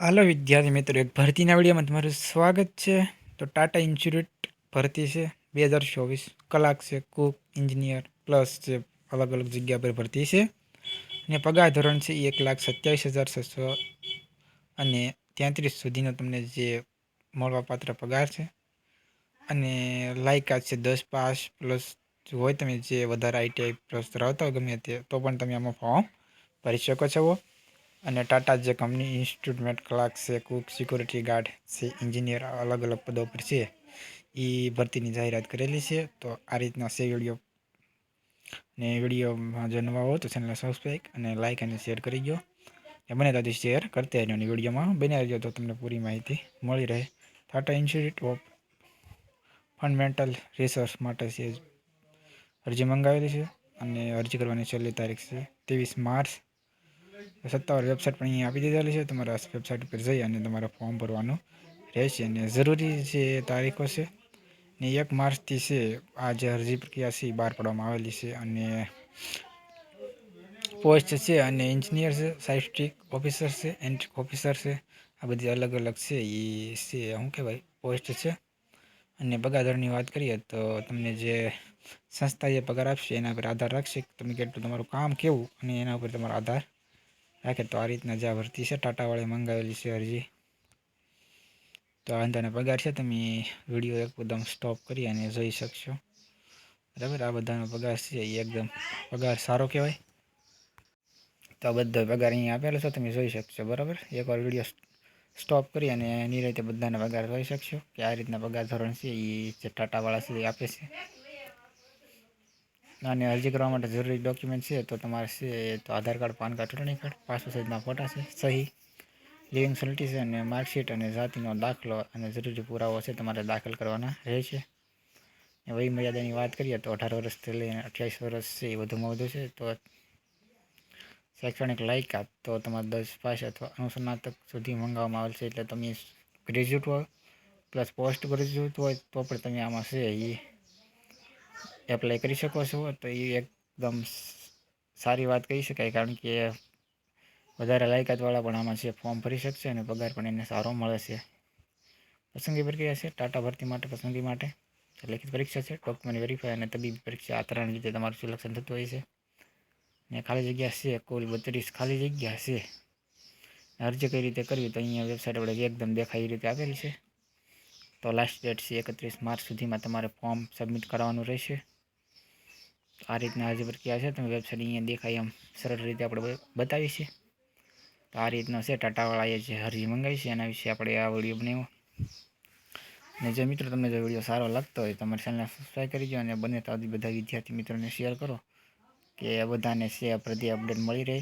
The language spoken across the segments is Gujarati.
હાલો વિદ્યાર્થી મિત્રો, એક ભરતીના વિડીયોમાં તમારું સ્વાગત છે. તો ટાટા ઇન્સ્ટિટ્યૂટ ભરતી છે, બે હજાર ચોવીસ. કલાક છે, કુક, એન્જિનિયર, પ્લસ છે અલગ અલગ જગ્યા પર ભરતી છે. અને પગાર ધોરણ છે, એક લાખ સત્યાવીસ હજાર છસો અને તેત્રીસ સુધીનો તમને જે મળવાપાત્ર પગાર છે. અને લાયકાત છે, દસ પાસ, પ્લસ હોય તમે જે વધારે આઈટીઆઈ પ્લસ ધરાવતા હોય ગમે તે, તો પણ તમે આમાં ફોર્મ ભરી શકો છો. અને ટાટા જે કંપની ઇન્સ્ટિટ્યૂટમેન્ટ ક્લાર્ક છે, કુક સિક્યુરિટી ગાર્ડ છે, એન્જિનિયર, અલગ અલગ પદો પર છે એ ભરતીની જાહેરાત કરેલી છે. તો આ રીતના છે વીડિયો. ને વિડીયોમાં જો નવા હો તો ચેનલને સબસ્ક્રાઈબ અને લાઇક અને શેર કરી દો એ બને ત્યાંથી શેર કરતા રહેજો અને વિડીયોમાં. બન્યા રહેજો તો તમને પૂરી માહિતી મળી રહે. Tata institute of fundamental research માટે છે. અરજી મંગાવેલી છે અને અરજી કરવાની છેલ્લી તારીખ છે. ત્રેવીસ માર્ચ સત્તાવાર વેબસાઇટ પણ અહીંયા આપી દીધેલી છે. તમારા વેબસાઇટ ઉપર જઈ અને તમારે ફોર્મ ભરવાનું રહેશે અને જરૂરી જે તારીખો છે ને એક માર્ચથી છે, આ જે અરજી પ્રક્રિયા છે, એ બહાર પાડવામાં આવેલી છે અને પોસ્ટ છે અને એન્જિનિયર છે સાઇસ્ટિક ઓફિસર છે એન્ટ્રિક ઓફિસર છે, આ બધી અલગ અલગ છે એ છે, શું કહેવાય, પોસ્ટ છે. અને પગાર વાત કરીએ તો તમને જે સંસ્થા જે પગાર આપશે એના પર આધાર રાખશે. તમે કેટલું તમારું કામ કેવું અને એના ઉપર તમારો આધાર રાખે તો આ રીતના જે ભરતી છે. ટાટાવાળે મંગાવેલી છે અરજી. તો આંધાને પગાર છે તમે વીડિયો એકદમ સ્ટોપ કરી અને જોઈ શકશો. બરાબર? આ બધાનો પગાર છે એ એકદમ પગાર સારો કહેવાય. તો આ બધો પગાર અહીંયા આપેલો છે, તમે જોઈ શકશો. બરાબર? એકવાર વીડિયો સ્ટોપ કરી અને એની રીતે બધાના પગાર જોઈ શકશો કે આ રીતના પગાર ધોરણ છે એ જે ટાટાવાળા સુધી આપે છે. અને અરજી કરવા માટે જરૂરી ડોક્યુમેન્ટ છે, તો તમારે છે તો આધાર કાર્ડ, પાન કાર્ડ, ચૂંટણી કાર્ડ, પાસપોર્ટ સાઇઝના ફોટા છે, સહી લિવિંગ છે અને માર્કશીટ અને જાતિનો દાખલો અને જરૂરી પુરાવો છે તમારે દાખલ કરવાના રહેશે વય મર્યાદાની વાત કરીએ તો અઢાર વર્ષથી લઈને અઠ્યાવીસ વર્ષ છે, એ વધુમાં વધુ છે, તો શૈક્ષણિક લાયકાત તો તમારે દસ પાસ અથવા અનુસ્નાતક સુધી મંગાવવામાં આવેલ છે, એટલે તમે ગ્રેજ્યુએટ હોય પ્લસ પોસ્ટ ગ્રેજ્યુએટ હોય, તો પણ તમે આમાં છે એ એપ્લાય કરી શકો છો, તો એ એકદમ સારી વાત કહી શકાય. કારણ કે વધારે લાયકાતવાળા પણ આમાં છે ફોર્મ ભરી શકશે અને પગાર પણ એને સારો મળે છે. પસંદગી પ્રક્રિયા છે, ટાટા ભરતી માટે, પસંદગી માટે. લેખિત પરીક્ષા છે ડોક્યુમેન્ટ વેરીફાઈ અને તબીબી પરીક્ષા. આ ત્રણ રીતે તમારું સિલેક્શન થતું હોય છે. ને ખાલી જગ્યા છે, કુલ બત્રીસ ખાલી જગ્યા છે. અરજી કઈ રીતે કરવી તો અહીંયા વેબસાઇટ આપણે એકદમ દેખાય એ રીતે આપેલી છે. તો લાસ્ટ ડેટ છે એકત્રીસ માર્ચ સુધીમાં તમારે ફોર્મ સબમિટ કરવાનું રહેશે. આ રીતના અરજી પ્રક્રિયા છે, તમે વેબસાઇટ અહીંયા દેખાય એમ સરળ રીતે આપણે બતાવી છે તો આ રીતનો છે ટાટાવાળાએ જે અરજી મંગાવી છે, એના વિશે આપણે આ વીડિયો બનાવ્યો. અને જે મિત્રો તમને જો વીડિયો સારો લાગતો હોય તમારી ચેનલને સબસ્ક્રાઈબ કરી દો અને બને તો બધા વિદ્યાર્થી મિત્રોને શેર કરો કે બધાને છે પ્રતિ અપડેટ મળી રહે.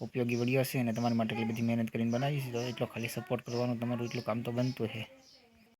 ઉપયોગી વીડિયો છે અને તમારા માટે એટલી બધી મહેનત કરીને બનાવી છે, તો એટલો ખાલી સપોર્ટ કરવાનું તમારું એટલું કામ તો બનતું છે